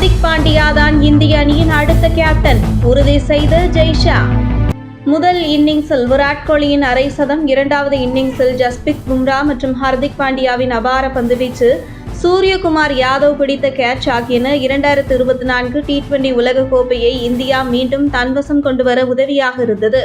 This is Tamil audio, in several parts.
ஹர்திக் பாண்டியா தான் இந்திய அணியின் அடுத்த கேப்டன் உறுதி செய்த ஜெய்ஷா. முதல் இன்னிங்ஸில் விராட் கோலியின் அரை சதம் இரண்டாவது இன்னிங்ஸில் ஜஸ்பித் பும்ரா மற்றும் ஹர்திக் பாண்டியாவின் அபார பந்துவீச்சு சூரியகுமார் யாதவ் பிடித்த கேட்ச் ஆகியன இரண்டாயிரத்து இருபத்தி நான்கு டி டுவெண்டி உலகக்கோப்பையை இந்தியா மீண்டும் தன்வசம் கொண்டு வர உதவியாக இருந்தது.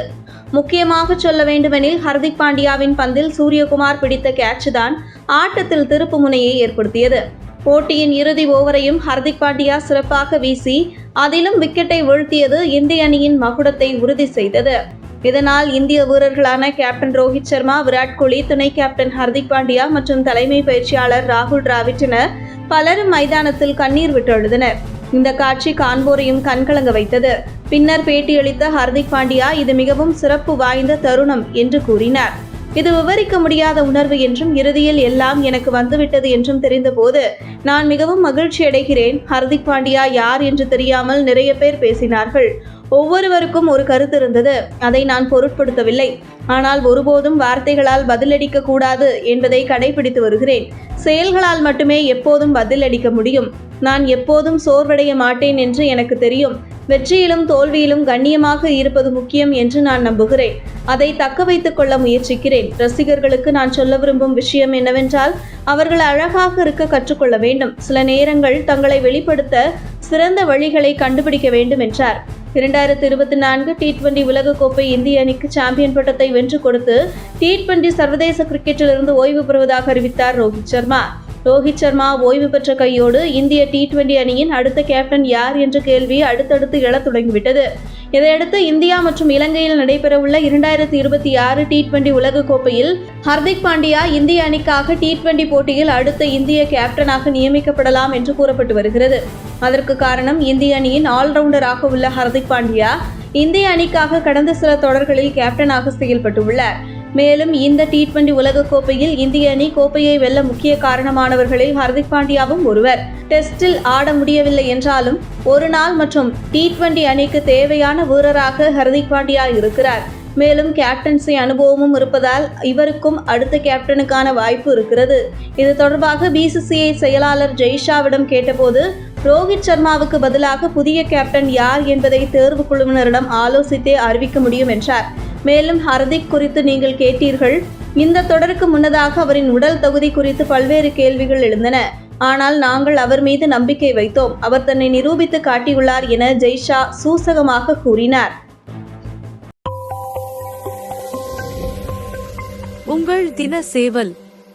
முக்கியமாக சொல்ல வேண்டுமெனில் ஹர்திக் பாண்டியாவின் பந்தில் சூரியகுமார் பிடித்த கேட்ச் தான் ஆட்டத்தில் திருப்பு முனையை ஏற்படுத்தியது. போட்டியின் இறுதி ஓவரையும் ஹர்திக் பாண்டியா சிறப்பாக வீசி அதிலும் விக்கெட்டை வீழ்த்தியது இந்திய அணியின் மகுடத்தை உறுதி செய்தது. இதனால் இந்திய வீரர்களான கேப்டன் ரோஹித் சர்மா விராட் கோலி துணை கேப்டன் ஹர்திக் பாண்டியா மற்றும் தலைமை பயிற்சியாளர் ராகுல் டிராவிட் என பலரும் மைதானத்தில் கண்ணீர் விட்டுழுதனர் இந்த காட்சி காண்போரையும் கண்கலங்க வைத்தது. பின்னர் பேட்டியளித்த ஹர்திக் பாண்டியா இது மிகவும் சிறப்பு வாய்ந்த தருணம் என்று கூறினார். இது விவரிக்க முடியாத உணர்வு என்றும் இறுதியில் எல்லாம் எனக்கு வந்துவிட்டது என்றும் தெரிந்தபோது நான் மிகவும் மகிழ்ச்சி அடைகிறேன். ஹர்திக் பாண்டியா யார் என்று தெரியாமல் நிறைய பேர் பேசினார்கள். ஒவ்வொருவருக்கும் ஒரு கருத்து இருந்தது. அதை நான் பொருட்படுத்தவில்லை. ஆனால் ஒருபோதும் வார்த்தைகளால் பதிலளிக்க கூடாது என்பதை கடைபிடித்து வருகிறேன். செயல்களால் மட்டுமே எப்போதும் பதிலளிக்க முடியும். நான் எப்போதும் சோர்வடைய மாட்டேன் என்று எனக்கு தெரியும். வெற்றியிலும் தோல்வியிலும் கண்ணியமாக இருப்பது முக்கியம் என்று நான் நம்புகிறேன். அதை தக்க வைத்துக் கொள்ள முயற்சிக்கிறேன். ரசிகர்களுக்கு நான் சொல்ல விரும்பும் விஷயம் என்னவென்றால் அவர்கள் அழகாக இருக்க கற்றுக்கொள்ள வேண்டும். சில நேரங்கள் தங்களை வெளிப்படுத்த சிறந்த வழிகளை கண்டுபிடிக்க வேண்டும் என்றார். இரண்டாயிரத்தி இருபத்தி நான்கு டி டுவெண்டி உலகக்கோப்பை இந்திய அணிக்கு சாம்பியன் பட்டத்தை வென்று கொடுத்து டி டுவெண்டி சர்வதேச கிரிக்கெட்டிலிருந்து ஓய்வு பெறுவதாக அறிவித்தார் ரோஹித் சர்மா. ரோஹித் சர்மா ஓய்வு பெற்ற கையோடு இந்திய டி டுவெண்டி அணியின் அடுத்த கேப்டன் யார் என்ற கேள்வி அடுத்தடுத்து எழத் தொடங்கிவிட்டது. இதையடுத்து இந்தியா மற்றும் இலங்கையில் நடைபெறவுள்ள இரண்டாயிரத்தி இருபத்தி ஆறு டி டுவெண்டி உலகக்கோப்பையில் ஹர்திக் பாண்டியா இந்திய அணிக்காக டி டுவெண்டி போட்டியில் அடுத்த இந்திய கேப்டனாக நியமிக்கப்படலாம் என்று கூறப்பட்டு வருகிறது. அதற்கு காரணம் இந்திய அணியின் ஆல்ரவுண்டராக உள்ள ஹர்திக் பாண்டியா இந்திய அணிக்காக கடந்த சில தொடர்களில் கேப்டனாக செயல்பட்டுள்ளார். மேலும் இந்த டி டுவெண்டி உலகக்கோப்பையில் இந்திய அணி கோப்பையை வெல்ல முக்கிய காரணமானவர்களில் ஹர்திக் பாண்டியாவும் ஒருவர். டெஸ்டில் ஆட முடியவில்லை என்றாலும் ஒரு நாள் மற்றும் டி டுவெண்டி அணிக்கு தேவையான வீரராக ஹர்திக் பாண்டியா இருக்கிறார். மேலும் கேப்டன்சி அனுபவமும் இருப்பதால் இவருக்கும் அடுத்த கேப்டனுக்கான வாய்ப்பு இருக்கிறது. இது தொடர்பாக பிசிசிஐ செயலாளர் ஜெய்ஷாவிடம் கேட்டபோது ரோஹித் சர்மாவுக்கு பதிலாக புதிய கேப்டன் யார் என்பதை தேர்வு குழுவினரிடம் ஆலோசித்தே அறிவிக்க முடியும் என்றார். மேலும் ஹர்திக் குறித்து நீங்கள் கேட்டீர்கள். இந்த தொடருக்கு முன்னதாக அவரின் உடல் தகுதி குறித்து பல்வேறு கேள்விகள் எழுந்தன. ஆனால் நாங்கள் அவர் மீது நம்பிக்கை வைத்தோம். அவர் தன்னை நிரூபித்து காட்டியுள்ளார் என ஜெய்ஷா சூசகமாக கூறினார். உங்கள் தின சேவல்